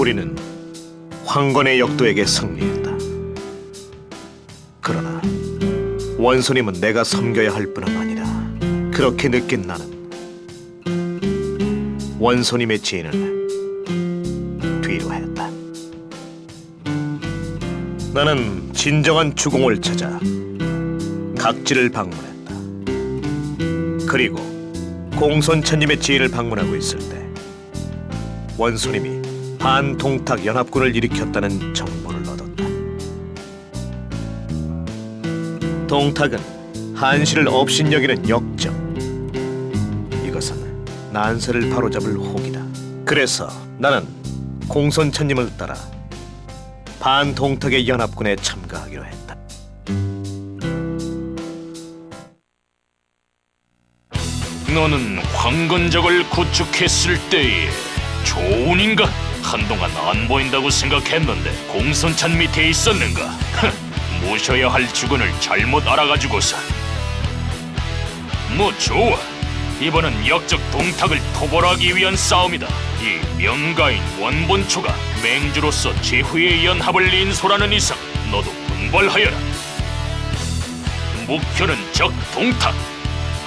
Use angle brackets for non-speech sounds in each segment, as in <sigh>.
우리는 황건의 역도에게 승리했다. 그러나 원소님은 내가 섬겨야 할 뿐은 아니라 그렇게 느낀 나는 원소님의 지인을 뒤로 했다. 나는 진정한 주공을 찾아 각지를 방문했다. 그리고 공손천님의 지인을 방문하고 있을 때 원수님이 반동탁 연합군을 일으켰다는 정보를 얻었다. 동탁은 한시를 업신여기는 역적. 이것은 난세를 바로잡을 혹이다. 그래서 나는 공손천님을 따라 반동탁의 연합군에 참가하기로 했다. 너는 황건적을 구축했을 때에 좋은인가? 한동안 안 보인다고 생각했는데 공선찬 밑에 있었는가? 흥, 모셔야 할 주군을 잘못 알아가지고서. 뭐 좋아. 이번은 역적 동탁을 토벌하기 위한 싸움이다. 이 명가인 원본초가 맹주로서 제후의 연합을 인솔하는 이상 너도 분발하여라. 목표는 적 동탁.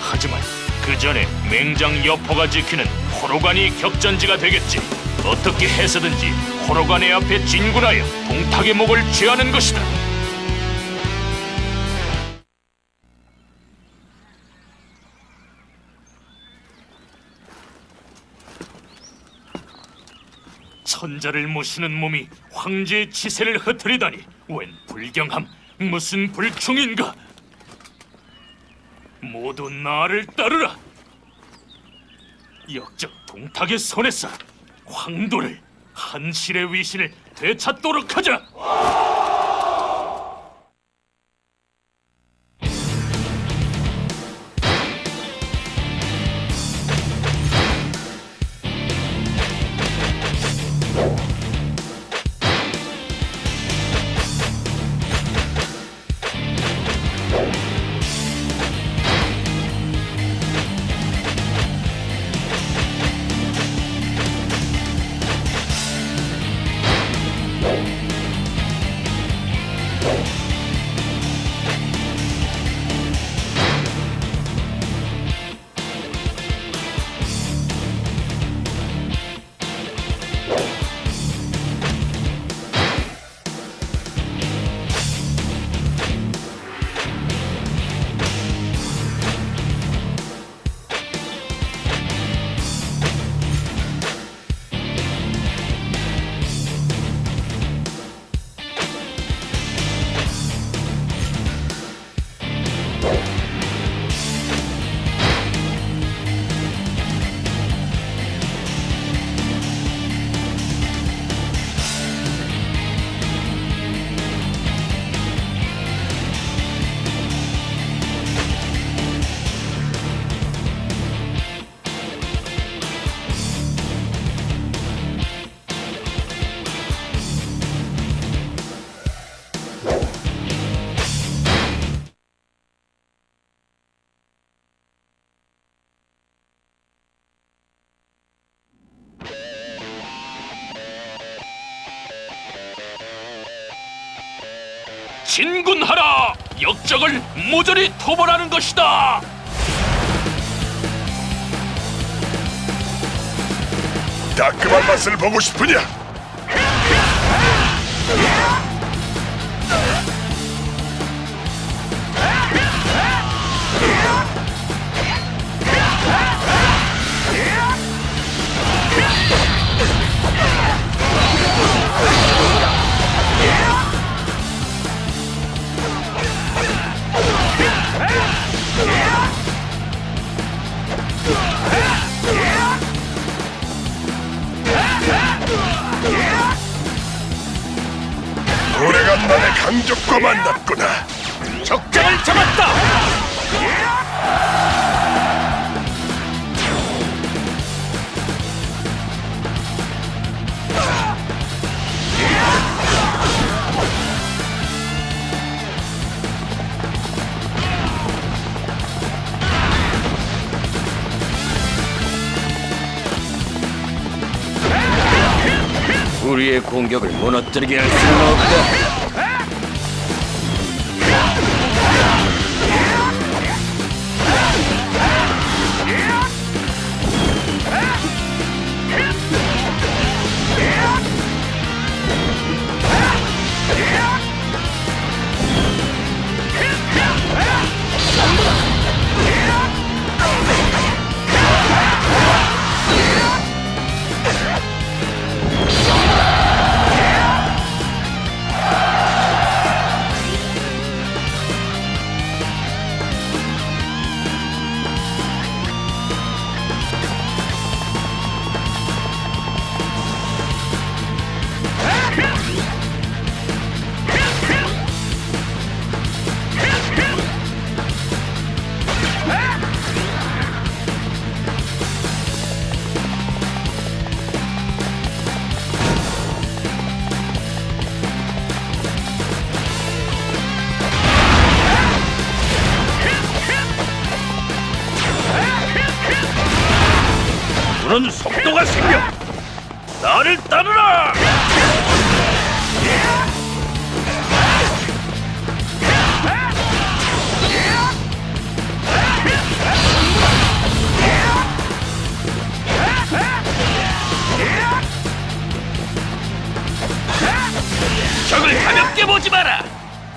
하지만 그 전에 맹장 여포가 지키는 호로간이 격전지가 되겠지. 어떻게 해서든지 호로간의 앞에 진군하여 동탁의 목을 취하는 것이다. 천자를 모시는 몸이 황제의 치세를 흩트리다니 웬 불경함 무슨 불충인가? 모두 나를 따르라. 역적 동탁의 손에서 황도를 한실의 위신을 되찾도록 하자. 진군하라! 역적을 모조리 토벌하는 것이다. 따끔한 맛을 보고 싶으냐? 우리의 공격을 무너뜨리게 할 수는 없다.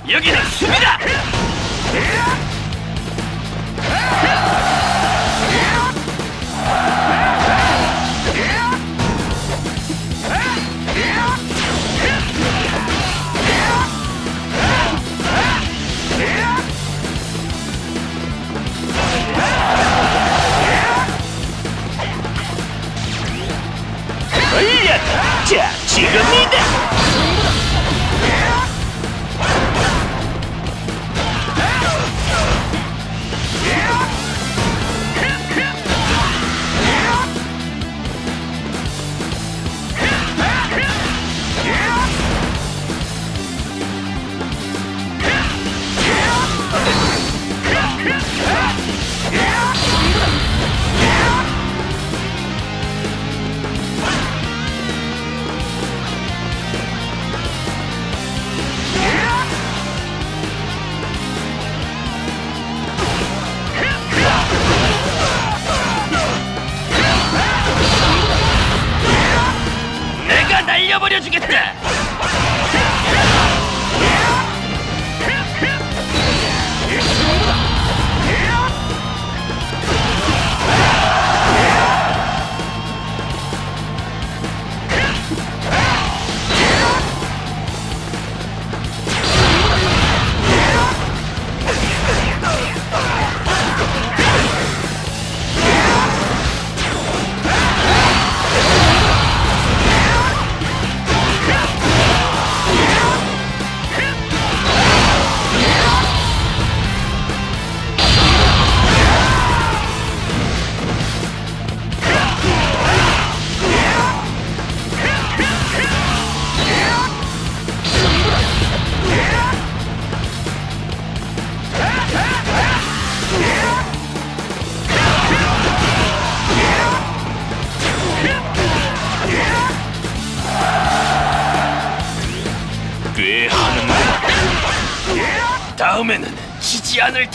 여기는. 걸렸다. 자, 지금이다.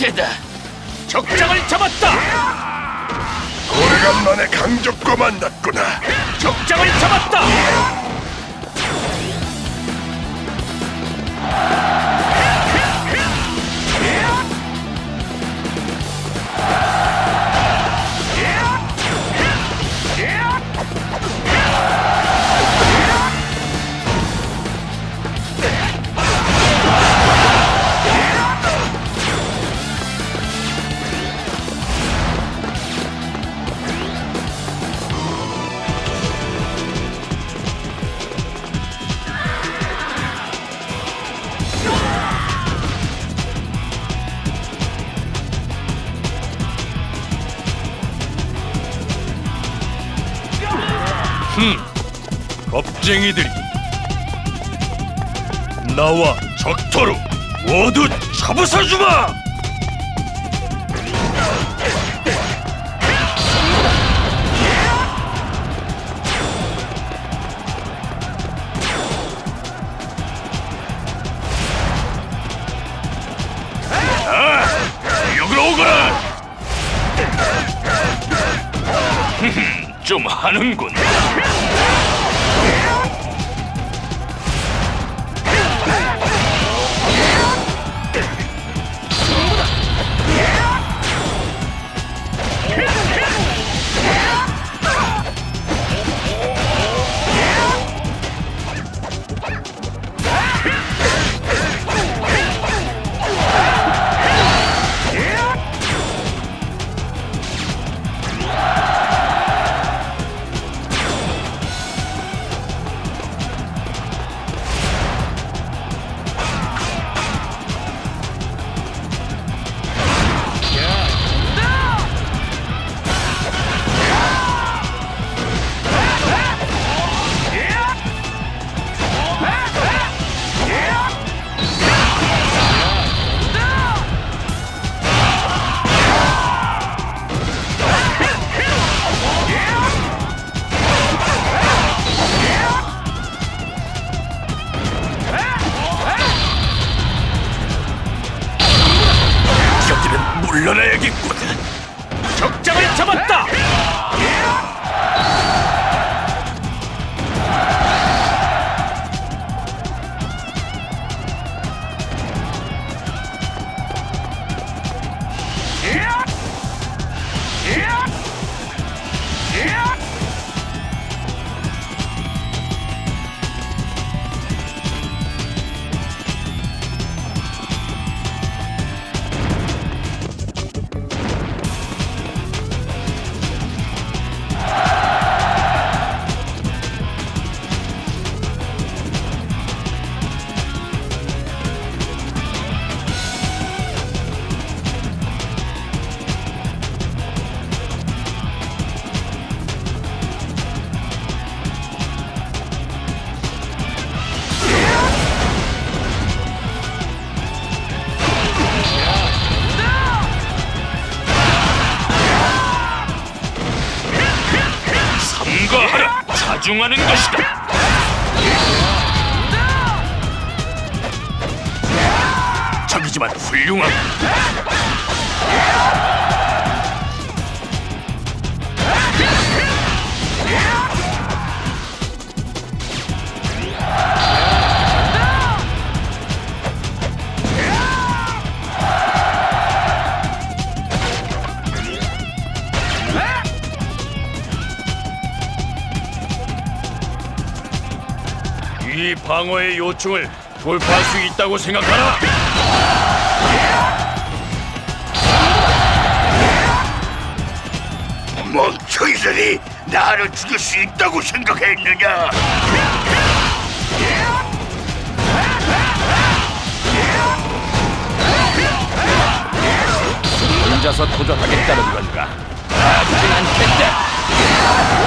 지지 겁쟁이들이 나와 적토로 모두 잡으서 주마! 아, <laughs> 좀 하는군. 자중하는 것이다. 적이지만 훌륭한. 이 방어의 요청을 돌파할 수 있다고 생각하나? 멍청이들이 나를 죽일 수 있다고 생각했느냐? 혼자서 도전하겠다는 건가? 아프진 않겠다.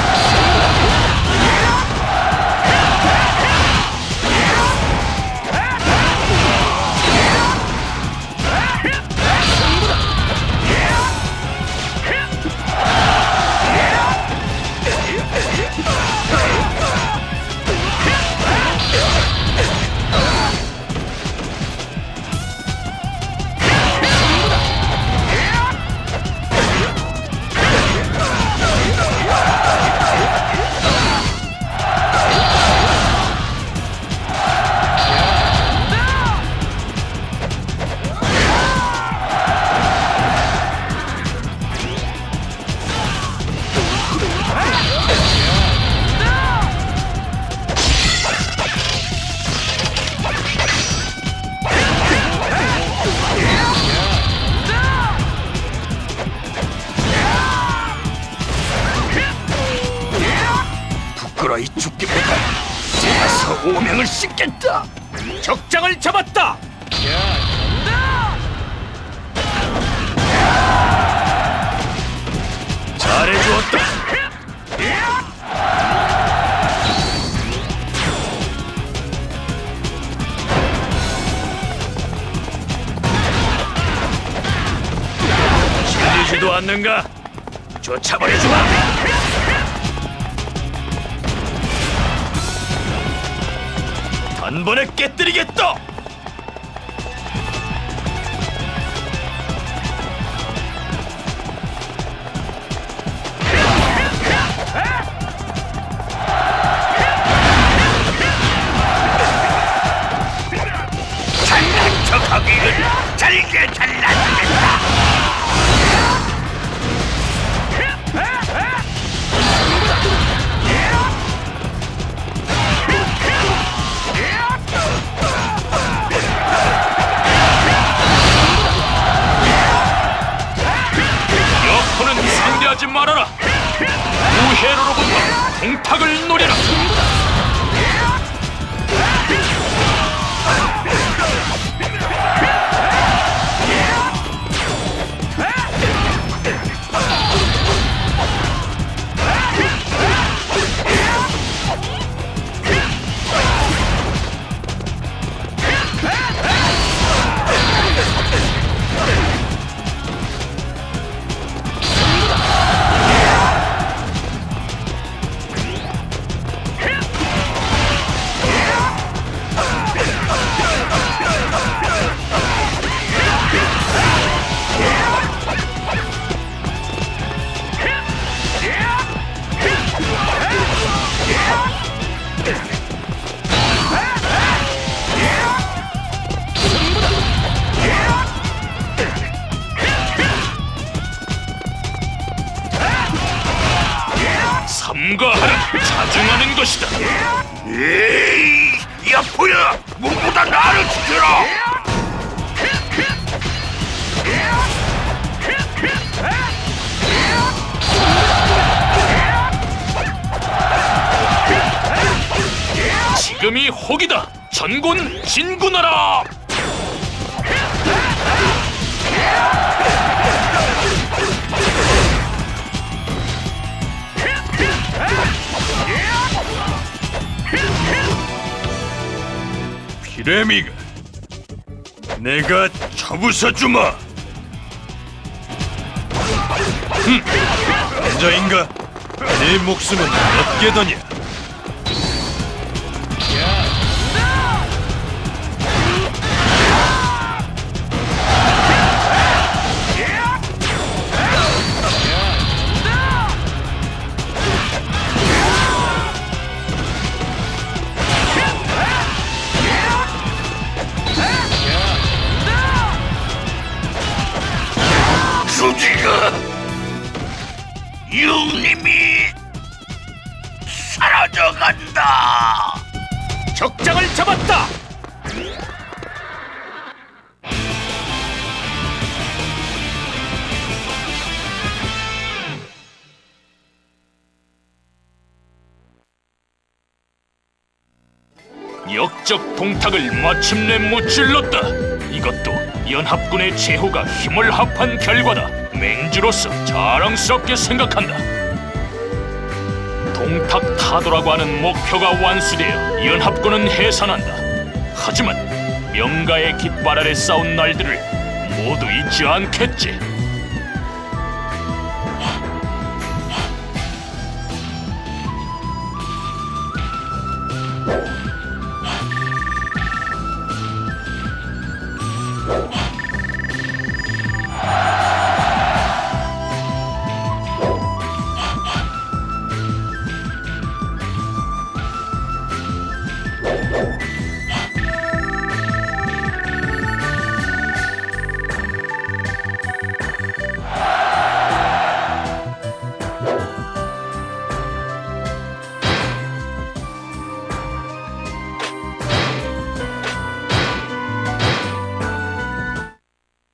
죽기보다 가서 오명을 씻겠다. 적장을 잡았다. 잘해주었다. 질리지도 않는가? 쫓아버려주마. 단번에 깨뜨리겠다. 우회로로부터 동탁을 노려라. 지금이 혹이다. 전군 진군하라. 비레미가 내가 쳐부숴 주마. 남자인가? 네 목숨은 몇 개더냐? 역적 동탁을 마침내 무찔렀다. 이것도 연합군의 제후가 힘을 합한 결과다. 맹주로서 자랑스럽게 생각한다. 동탁 타도라고 하는 목표가 완수되어 연합군은 해산한다. 하지만 명가의 깃발 아래 싸운 날들을 모두 잊지 않겠지.